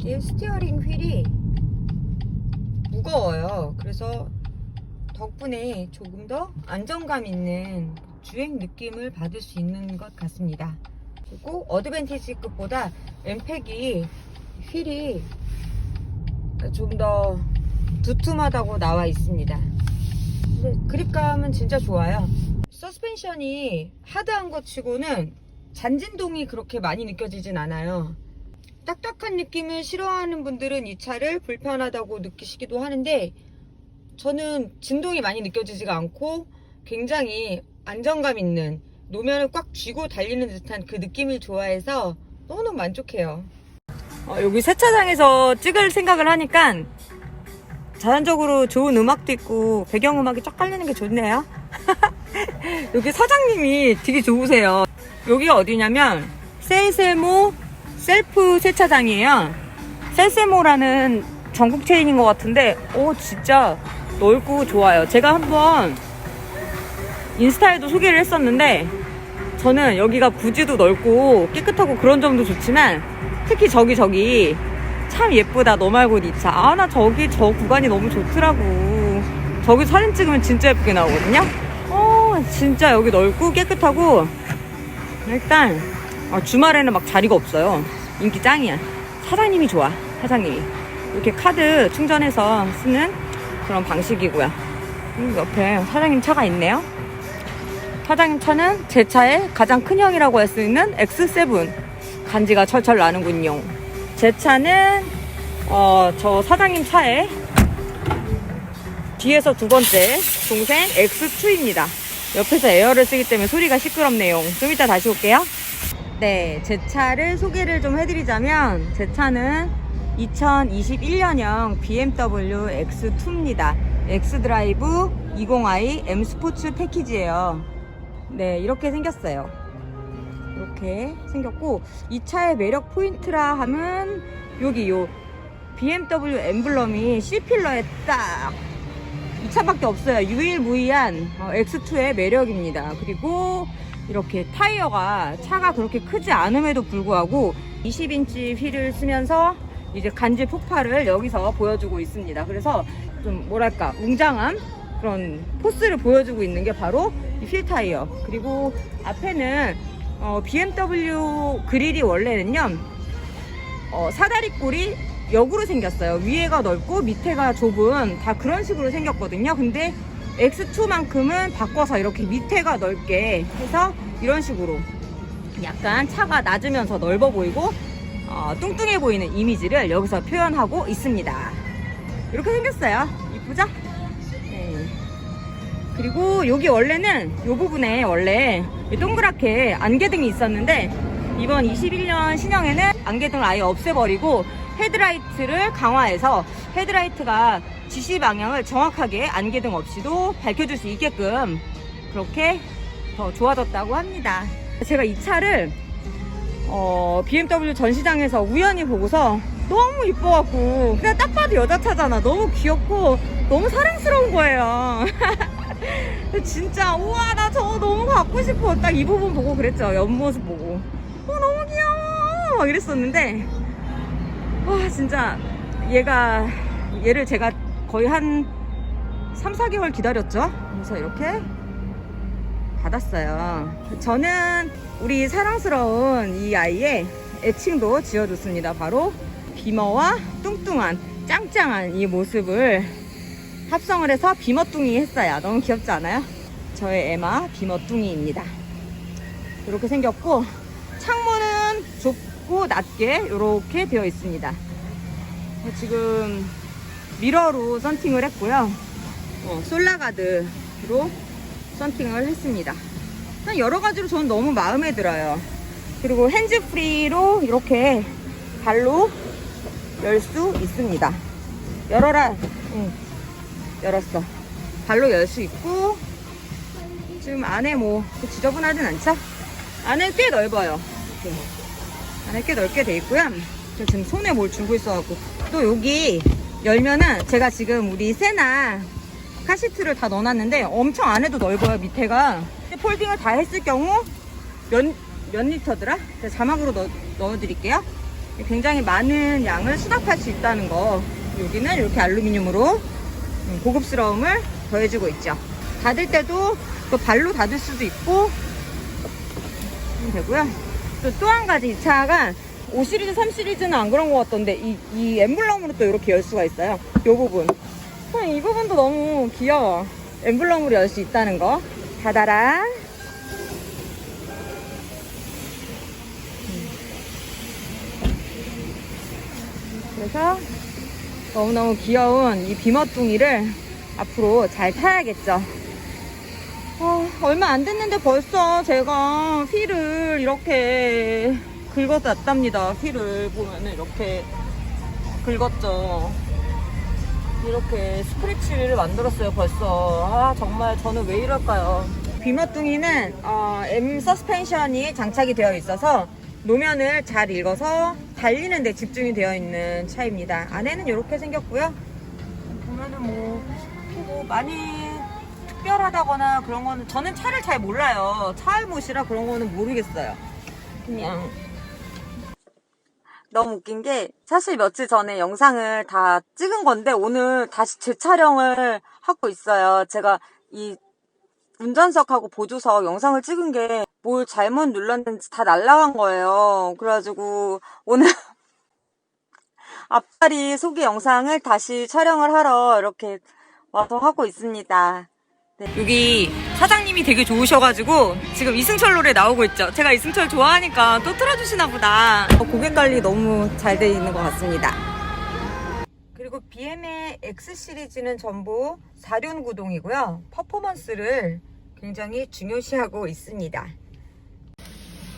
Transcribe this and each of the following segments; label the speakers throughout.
Speaker 1: 이게 스티어링 휠이 무거워요. 그래서 덕분에 조금 더 안정감 있는 주행 느낌을 받을 수 있는 것 같습니다. 그리고 어드밴티지급보다 엠팩이 휠이 좀 더 두툼하다고 나와 있습니다. 근데 그립감은 진짜 좋아요. 서스펜션이 하드한 것 치고는 잔진동이 그렇게 많이 느껴지진 않아요. 딱딱한 느낌을 싫어하는 분들은 이 차를 불편하다고 느끼시기도 하는데 저는 진동이 많이 느껴지지가 않고 굉장히 안정감 있는 노면을 꽉 쥐고 달리는 듯한 그 느낌을 좋아해서 너무너무 만족해요. 어, 여기 세차장에서 찍을 생각을 하니까 자연적으로 좋은 음악도 있고 배경음악이 쫙 깔리는 게 좋네요. 여기 사장님이 되게 좋으세요. 여기가 어디냐면 셀세모 셀프 세차장이에요. 셀세모라는 전국 체인인 것 같은데 오 진짜 넓고 좋아요. 제가 한번 인스타에도 소개를 했었는데 저는 여기가 부지도 넓고 깨끗하고 그런 점도 좋지만 특히 저기 저기 참 예쁘다 너 말고 니 차 아 나 저기 저 구간이 너무 좋더라고 저기 사진 찍으면 진짜 예쁘게 나오거든요 어 진짜 여기 넓고 깨끗하고 일단 아, 주말에는 막 자리가 없어요 인기 짱이야 사장님이 좋아 사장님이 이렇게 카드 충전해서 쓰는 그런 방식이고요 음, 옆에 사장님 차가 있네요 사장님 차는 제 차의 가장 큰 형이라고 할 수 있는 X7 간지가 철철 나는군요. 제 차는 어, 저 사장님 차에 뒤에서 두 번째 동생 X2입니다. 옆에서 에어를 쓰기 때문에 소리가 시끄럽네요. 좀 이따 다시 올게요. 네, 제 차를 소개를 좀 해드리자면 제 차는 2021년형 BMW X2입니다. X드라이브 20i M 스포츠 패키지예요. 네, 이렇게 생겼어요. 이렇게 생겼고 이 차의 매력 포인트라 하면 여기 요 BMW 엠블럼이 C필러에 딱 이 차밖에 없어요. 유일무이한 어, X2의 매력입니다. 그리고 이렇게 타이어가 차가 그렇게 크지 않음에도 불구하고 20인치 휠을 쓰면서 이제 간지 폭발을 여기서 보여주고 있습니다. 그래서 좀 뭐랄까 웅장한 그런 포스를 보여주고 있는 게 바로 이휠 타이어. 그리고 앞에는 어, BMW 그릴이 원래는요 어, 사다리 꼴이 역으로 생겼어요. 위에가 넓고 밑에가 좁은 다 그런 식으로 생겼거든요. 근데 X2만큼은 바꿔서 이렇게 밑에가 넓게 해서 이런 식으로 약간 차가 낮으면서 넓어 보이고 어, 뚱뚱해 보이는 이미지를 여기서 표현하고 있습니다. 이렇게 생겼어요. 이쁘죠? 네. 그리고 여기 원래는 이 부분에 원래 이 동그랗게 안개등이 있었는데 이번 21년 신형에는 안개등을 아예 없애버리고 헤드라이트를 강화해서 헤드라이트가 지시 방향을 정확하게 안개 등 없이도 밝혀줄 수 있게끔 그렇게 더 좋아졌다고 합니다. 제가 이 차를 어, BMW 전시장에서 우연히 보고서 너무 이뻐갖고 그냥 딱 봐도 여자 차잖아. 너무 귀엽고 너무 사랑스러운 거예요. 진짜 우와 나 저거 너무 갖고 싶어 딱 이 부분 보고 그랬죠 옆모습 보고 어 너무 귀여워 막 이랬었는데 와 진짜 얘가 얘를 제가 거의 한 3, 4개월 기다렸죠 그래서 이렇게 받았어요 저는 우리 사랑스러운 이 아이의 애칭도 지어줬습니다 바로 비머와 뚱뚱한 짱짱한 이 모습을 합성을 해서 비머뚱이 했어요. 너무 귀엽지 않아요? 저의 에마 비머뚱이입니다. 이렇게 생겼고 창문은 좁고 낮게 이렇게 되어 있습니다. 지금 미러로 썬팅을 했고요. 어, 솔라가드로 썬팅을 했습니다. 여러 가지로 저는 너무 마음에 들어요. 그리고 핸즈프리로 이렇게 발로 열 수 있습니다. 열어라. 응. 열었어. 발로 열 수 있고 지금 안에 뭐 지저분하진 않죠? 안에 꽤 넓어요. 이렇게. 안에 꽤 넓게 돼 있고요. 저 지금 손에 뭘 쥐고 있어갖고 또 여기 열면은 제가 지금 우리 세나 카시트를 다 넣어놨는데 엄청 안에도 넓어요 밑에가 폴딩을 다 했을 경우 몇, 몇 리터더라? 제가 자막으로 넣, 넣어드릴게요 굉장히 많은 양을 수납할 수 있다는 거. 여기는 이렇게 알루미늄으로 음, 고급스러움을 더해주고 있죠. 닫을 때도 또 발로 닫을 수도 있고 되고요. 또 또 한 가지 이 차가 5 시리즈, 3 시리즈는 안 그런 것 같던데 이, 이 엠블럼으로 또 이렇게 열 수가 있어요. 이 부분. 아, 이 부분도 너무 귀여워. 엠블럼으로 열 수 있다는 거. 닫아라. 그래서 너무너무 귀여운 이 비머뚱이를 앞으로 잘 타야겠죠. 아, 얼마 안 됐는데 벌써 제가 휠을 이렇게 긁어놨답니다. 휠을 보면은 이렇게 긁었죠. 이렇게 스크래치를 만들었어요 벌써. 아 정말 저는 왜 이럴까요? 비머뚱이는 어, M 서스펜션이 장착이 되어 있어서 노면을 잘 읽어서 달리는 데 집중이 되어 있는 차입니다. 안에는 이렇게 생겼고요. 보면은 뭐, 뭐 많이 특별하다거나 그런 거는 저는 차를 잘 몰라요. 차알못이라 그런 거는 모르겠어요. 그냥 너무 웃긴 게 사실 며칠 전에 영상을 다 찍은 건데 오늘 다시 재촬영을 하고 있어요. 제가 이 운전석하고 보조석 영상을 찍은 게 뭘 잘못 눌렀는지 다 날라간 거예요. 그래가지고 오늘 앞다리 소개 영상을 다시 촬영을 하러 이렇게 와서 하고 있습니다. 네. 여기 사장님이 되게 좋으셔가지고 지금 이승철 노래 나오고 있죠. 제가 이승철 좋아하니까 또 틀어주시나 보다. 어, 고객 관리 너무 잘 돼 있는 것 같습니다. 그리고 BM의 X 시리즈는 전부 4륜 구동이고요. 퍼포먼스를 굉장히 중요시하고 있습니다.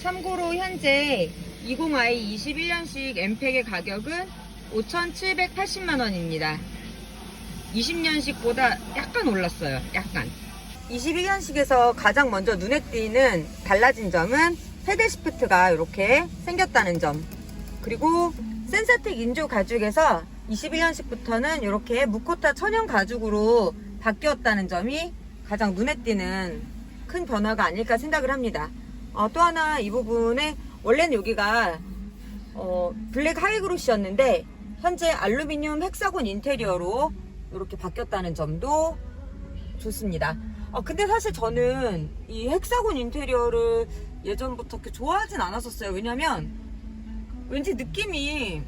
Speaker 1: 참고로 현재 20i 21년식 엠팩의 가격은 5,780만 원입니다. 20년식보다 약간 올랐어요. 약간. 21년식에서 가장 먼저 눈에 띄는 달라진 점은 헤드 시프트가 이렇게 생겼다는 점. 그리고 센사텍 인조 가죽에서 21년식부터는 이렇게 무코타 천연 가죽으로 바뀌었다는 점이 가장 눈에 띄는 큰 변화가 아닐까 생각을 합니다. 어, 또 하나 이 부분에 원래는 여기가 어, 블랙 하이그로시였는데 현재 알루미늄 헥사곤 인테리어로 이렇게 바뀌었다는 점도 좋습니다. 어, 근데 사실 저는 이 헥사곤 인테리어를 예전부터 그렇게 좋아하진 않았었어요. 왜냐면 왠지 느낌이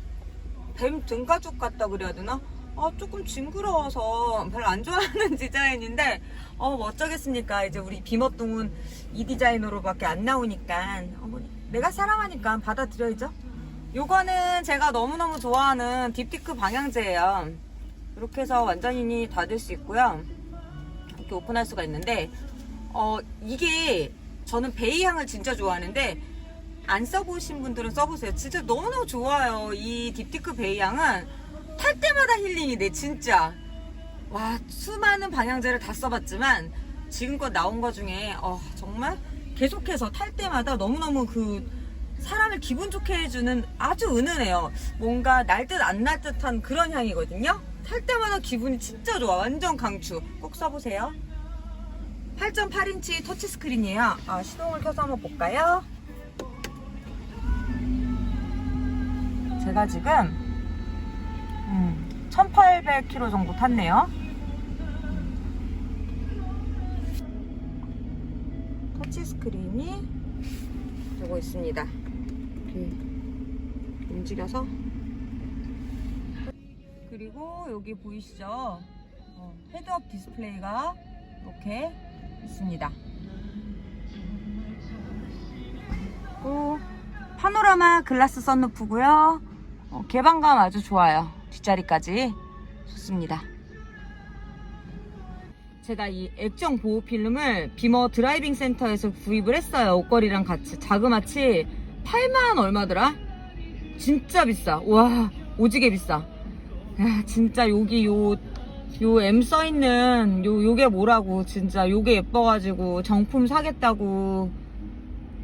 Speaker 1: 뱀 등가죽 같다 그래야 되나? 아, 조금 징그러워서 별로 안 좋아하는 디자인인데, 어, 뭐 어쩌겠습니까. 이제 우리 비머뚱은 이 디자인으로밖에 안 나오니까, 어머니, 내가 사랑하니까 받아들여야죠. 요거는 제가 너무너무 좋아하는 딥티크 방향제예요. 이렇게 해서 완전히 닫을 수 있고요. 이렇게 오픈할 수가 있는데, 어, 이게 저는 베이 향을 진짜 좋아하는데, 안 써보신 분들은 써보세요. 진짜 너무너무 좋아요. 이 딥티크 베이 향은 탈 때마다 힐링이 돼, 진짜. 와, 수많은 방향제를 다 써봤지만, 지금껏 나온 것 중에, 어, 정말 계속해서 탈 때마다 너무너무 그, 사람을 기분 좋게 해주는 아주 은은해요. 뭔가 날 듯 안 날 듯한 그런 향이거든요. 탈 때마다 기분이 진짜 좋아. 완전 강추. 꼭 써보세요. 8.8인치 터치스크린이에요. 아, 시동을 켜서 한번 볼까요? 제가 지금 음, 1800km 정도 탔네요. 터치 스크린이 되고 있습니다. 이렇게 움직여서 그리고 여기 보이시죠? 어, 헤드업 디스플레이가 이렇게 있습니다. 그리고 파노라마 글라스 썬루프고요. 어, 개방감 아주 좋아요. 뒷자리까지 좋습니다. 제가 이 액정 보호 필름을 비머 드라이빙 센터에서 구입을 했어요. 옷걸이랑 같이 자그마치 8만 얼마더라? 진짜 비싸. 와 오지게 비싸. 야, 진짜 여기 요, 요 M 써있는 요, 요게 뭐라고 진짜 요게 예뻐가지고 정품 사겠다고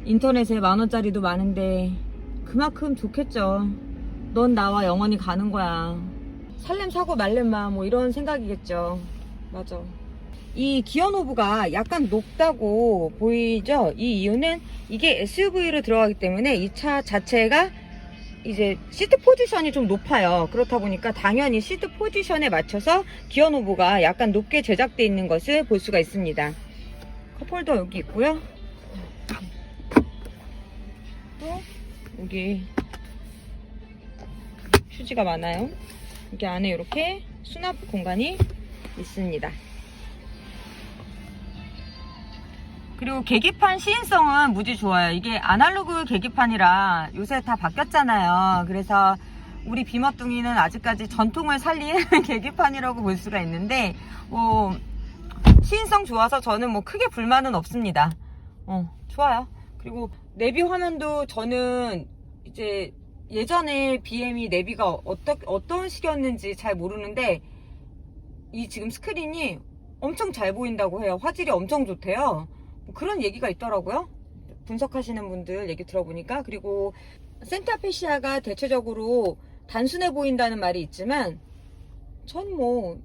Speaker 1: 인터넷에 만원짜리도 많은데 그만큼 좋겠죠. 넌 나와 영원히 가는 거야. 살렘 사고 말렘마 뭐 이런 생각이겠죠. 맞아. 이 기어 노브가 약간 높다고 보이죠? 이 이유는 이게 SUV로 들어가기 때문에 이 차 자체가 이제 시트 포지션이 좀 높아요. 그렇다 보니까 당연히 시트 포지션에 맞춰서 기어 노브가 약간 높게 제작되어 있는 것을 볼 수가 있습니다. 컵홀더 여기 있고요. 또 여기 휴지가 많아요. 여기 안에 이렇게 수납 공간이 있습니다. 그리고 계기판 시인성은 무지 좋아요. 이게 아날로그 계기판이라 요새 다 바뀌었잖아요. 그래서 우리 비머뚱이는 아직까지 전통을 살린 계기판이라고 볼 수가 있는데, 뭐, 시인성 좋아서 저는 뭐 크게 불만은 없습니다. 어, 좋아요. 그리고 내비 화면도 저는 이제 예전에 BM이 내비가 어떠, 어떤 식이었는지 잘 모르는데, 이 지금 스크린이 엄청 잘 보인다고 해요. 화질이 엄청 좋대요. 뭐 그런 얘기가 있더라고요. 분석하시는 분들 얘기 들어보니까 그리고 센타페시아가 대체적으로 단순해 보인다는 말이 있지만 전 뭐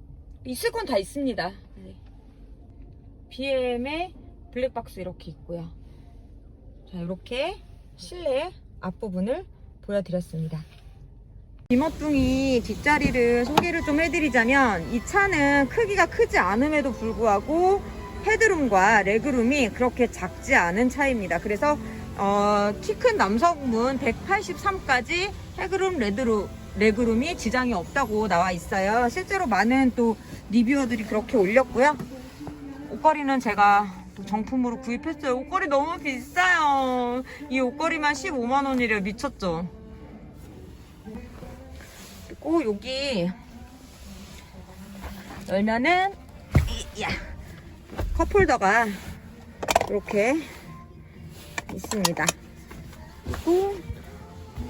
Speaker 1: 있을 건 다 있습니다. 네. BM의 블랙박스 이렇게 있고요. 자 이렇게 실내 앞부분을 보여드렸습니다. 비머뚱이 뒷자리를 소개를 좀 해드리자면 이 차는 크기가 크지 않음에도 불구하고 헤드룸과 레그룸이 그렇게 작지 않은 차입니다. 그래서 어, 키 큰 남성분 183까지 헤드룸, 레드룸, 레그룸이 지장이 없다고 나와 있어요. 실제로 많은 또 리뷰어들이 그렇게 올렸고요. 옷걸이는 제가 또 정품으로 구입했어요. 옷걸이 너무 비싸요. 이 옷걸이만 15만 원이래요. 미쳤죠? 그리고 여기 열면은 이- 야 컵홀더가 이렇게 있습니다. 그리고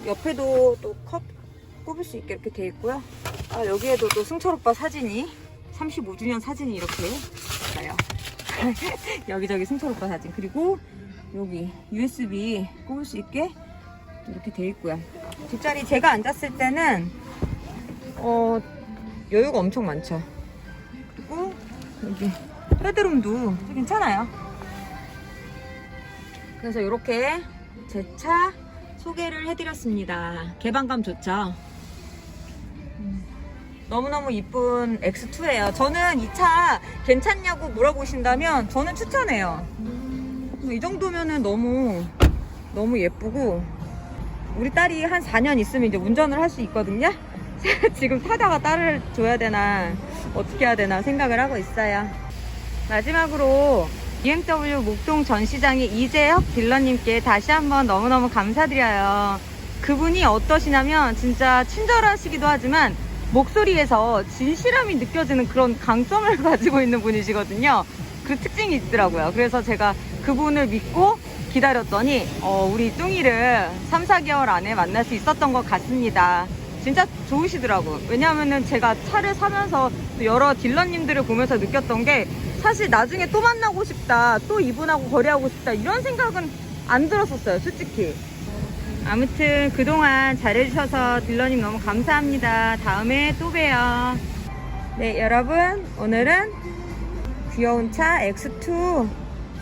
Speaker 1: 옆에도 또 컵 꼽을 수 있게 이렇게 돼 있고요. 아, 여기에도 또 승철 오빠 사진이 35주년 사진이 이렇게 있어요. 여기저기 승철 오빠 사진 그리고 여기 USB 꼽을 수 있게 이렇게 돼 있고요. 뒷자리 제가 앉았을 때는 어 여유가 엄청 많죠. 그리고 여기 헤드룸도 괜찮아요. 그래서 이렇게 제 차 소개를 해드렸습니다. 개방감 좋죠? 음, 너무너무 이쁜 X2예요. 저는 이 차 괜찮냐고 물어보신다면 저는 추천해요. 이 정도면은 너무 너무 예쁘고 우리 딸이 한 4년 있으면 이제 운전을 할 수 있거든요. 지금 타다가 딸을 줘야 되나 어떻게 해야 되나 생각을 하고 있어요. 마지막으로 BMW 목동 전시장의 이재혁 딜러님께 다시 한번 너무너무 감사드려요. 그분이 어떠시냐면 진짜 친절하시기도 하지만 목소리에서 진실함이 느껴지는 그런 강점을 가지고 있는 분이시거든요. 그 특징이 있더라고요. 그래서 제가 그분을 믿고 기다렸더니 어, 우리 뚱이를 3, 4개월 안에 만날 수 있었던 것 같습니다. 진짜 좋으시더라고요. 왜냐하면은 제가 차를 사면서 또 여러 딜러님들을 보면서 느꼈던 게 사실 나중에 또 만나고 싶다, 또 이분하고 거래하고 싶다 이런 생각은 안 들었었어요, 솔직히. 아무튼 그동안 잘해주셔서 딜러님 너무 감사합니다. 다음에 또 봬요. 네, 여러분 오늘은 귀여운 차 X2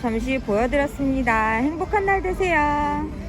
Speaker 1: 잠시 보여드렸습니다. 행복한 날 되세요.